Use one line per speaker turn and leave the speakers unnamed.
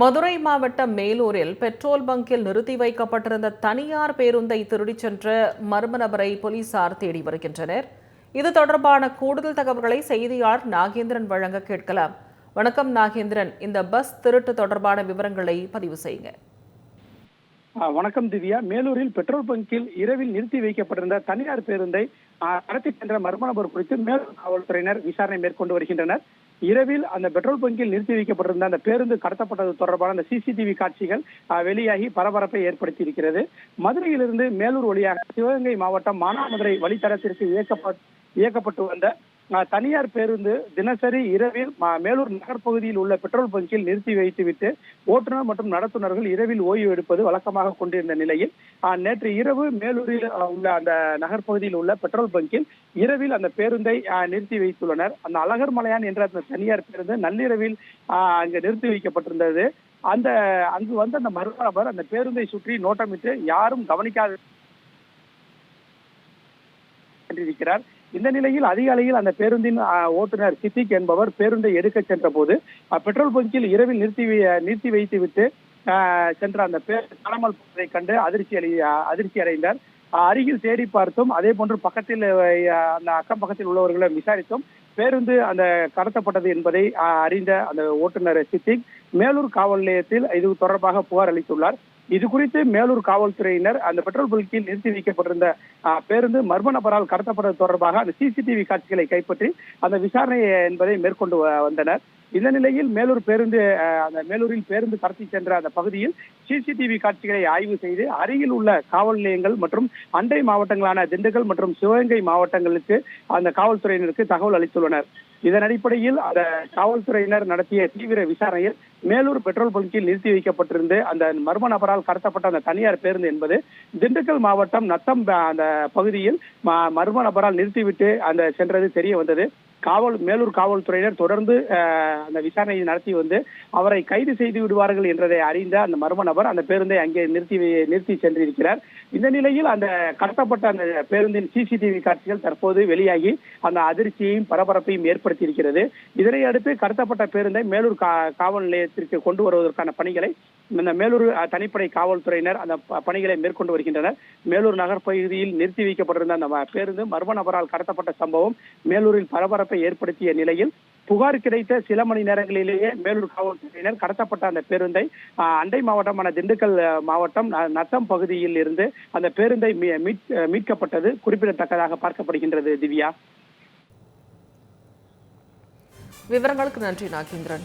மதுரை மாவட்டம் மேலூரில் பெட்ரோல் பங்கில் நிறுத்தி வைக்கப்பட்டிருந்த தனியார் பேருந்தை திருடிச் சென்ற மர்ம நபரை போலீசார் தேடி வருகின்றனர். இது தொடர்பான கூடுதல் தகவல்களை செய்தியாளர் நாகேந்திரன் வழங்க கேட்கலாம். வணக்கம் நாகேந்திரன். இந்த பஸ் திருட்டு தொடர்பான விவரங்களை பதிவு செய்யுங்க.
வணக்கம் திவ்யா. மேலூரில் பெட்ரோல் பங்கில் இரவில் நிறுத்தி வைக்கப்பட்டிருந்த தனியார் பேருந்தை கடத்தி சென்ற மர்ம நபர் குறித்து மேலூர் காவல்துறையினர் விசாரணை மேற்கொண்டு வருகின்றனர். இரவில் அந்த பெட்ரோல் பங்கில் நிறுத்தி வைக்கப்பட்டிருந்த அந்த பேருந்து கடத்தப்பட்டது தொடர்பான அந்த சிசிடிவி காட்சிகள் வெளியாகி பரபரப்பை ஏற்படுத்தி இருக்கிறது மதுரையிலிருந்து மேலூர் வழியாக சிவகங்கை மாவட்டம் மானாமதுரை வழித்தடத்திற்கு இயக்கப்ப இயக்கப்பட்டு வந்த தனியார் பேருந்து தினசரி இரவில் மேலூர் நகர் பகுதியில் உள்ள பெட்ரோல் பங்கில் நிறுத்தி வைத்துவிட்டு ஓட்டுநர் மற்றும் நடத்துனர்கள் இரவில் ஓய்வு எடுப்பது வழக்கமாக கொண்டிருந்த நிலையில் நேற்று இரவு மேலூரில் உள்ள அந்த நகர் பகுதியில் உள்ள பெட்ரோல் பங்கில் இரவில் அந்த பேருந்தை நிறுத்தி வைத்துள்ளனர். அந்த அழகர் மலையான் என்ற அந்த தனியார் பேருந்து நள்ளிரவில் அங்கு நிறுத்தி வைக்கப்பட்டிருந்தது. அந்த அங்கு வந்த அந்த மர்ம நபர் அந்த பேருந்தை சுற்றி நோட்டமிட்டு யாரும் கவனிக்காத சென்றிருக்கிறார் இந்த நிலையில் அதிகாலையில் அந்த பேருந்தின் ஓட்டுநர் சித்திக் என்பவர் பேருந்தை எடுக்க சென்ற போது பெட்ரோல் பங்கில் இரவில் நிறுத்தி நிறுத்தி வைத்துவிட்டு சென்ற அந்த பேர் காணாமல் போவதை கண்டு அதிர்ச்சி அடை அதிர்ச்சி அடைந்தார். அருகில் தேடி பார்த்தும் அதே போன்று பக்கத்தில் அந்த அக்கம் பக்கத்தில் உள்ளவர்களை விசாரித்தும் பேருந்து அந்த கடத்தப்பட்டது என்பதை அறிந்த அந்த ஓட்டுநர் சித்திக் மேலூர் காவல் நிலையத்தில் இது தொடர்பாக புகார் அளித்துள்ளார். இது குறித்து மேலூர் காவல்துறையினர் அந்த பெட்ரோல் பல்கில் நிறுத்தி வைக்கப்பட்டிருந்த பேருந்து மர்ம நபரால் கடத்தப்பட்டது தொடர்பாக அந்த சிசிடிவி காட்சிகளை கைப்பற்றி அந்த விசாரணை என்பதை மேற்கொண்டு வந்தனர். இந்த நிலையில் மேலூர் பேருந்து அந்த மேலூரில் பேருந்து கடத்தி சென்ற அந்த பகுதியில் சிசிடிவி காட்சிகளை ஆய்வு செய்து அருகில் உள்ள காவல் நிலையங்கள் மற்றும் அண்டை மாவட்டங்களான திண்டுக்கல் மற்றும் சிவகங்கை மாவட்டங்களுக்கு அந்த காவல்துறையினருக்கு தகவல் அளித்துள்ளனர். இதன் அடிப்படையில் அந்த காவல்துறையினர் நடத்திய தீவிர விசாரணையில் மேலூர் பெட்ரோல் பங்கில் நிறுத்தி வைக்கப்பட்டிருந்து அந்த மர்ம நபரால் கடத்தப்பட்ட அந்த தனியார் பேருந்து என்பது திண்டுக்கல் மாவட்டம் நத்தம் அந்த பகுதியில் ம- மர்ம நபரால் நிறுத்திவிட்டு அந்த சென்றது தெரிய வந்தது. காவல் மேலூர் காவல்துறையினர் தொடர்ந்து அஹ், அந்த விசாரணையை நடத்தி வந்து அவரை கைது செய்து விடுவார்கள் என்றதை அறிந்த அந்த மர்ம நபர் அந்த பேருந்தை அங்கே நிறுத்தி நிறுத்தி சென்றிருக்கிறார். இந்த நிலையில் அந்த கடத்தப்பட்ட அந்த பேருந்தின் சிசிடிவி காட்சிகள் தற்போது வெளியாகி அந்த அதிர்ச்சியையும் பரபரப்பையும் ஏற்படுத்தியிருக்கிறது. இதனை அடுத்து கடத்தப்பட்ட பேருந்தை மேலூர் கா- காவல் நிலையத்திற்கு கொண்டு வருவதற்கான பணிகளை இந்த மேலூர் தனிப்படை காவல்துறையினர் அந்த பணிகளை மேற்கொண்டு வருகின்றனர். மேலூர் நகர் பகுதியில் நிறுத்தி வைக்கப்பட்டிருந்த அந்த பேருந்து மர்ம நபரால் கடத்தப்பட்ட சம்பவம் மேலூரில் பரபரப்பை ஏற்படுத்திய நிலையில் புகார் கிடைத்த சில மணி நேரங்களிலேயே மேலூர் காவல்துறையினர் கடத்தப்பட்ட அந்த பேருந்தை அண்டை மாவட்டமான திண்டுக்கல் மாவட்டம் ந- நத்தம் பகுதியில் இருந்து அந்த பேருந்தை மீ- மீட்- மீட்கப்பட்டது குறிப்பிடத்தக்கதாக பார்க்கப்படுகின்றது. திவ்யா.
விவரங்களுக்கு நன்றி நாகேந்திரன்.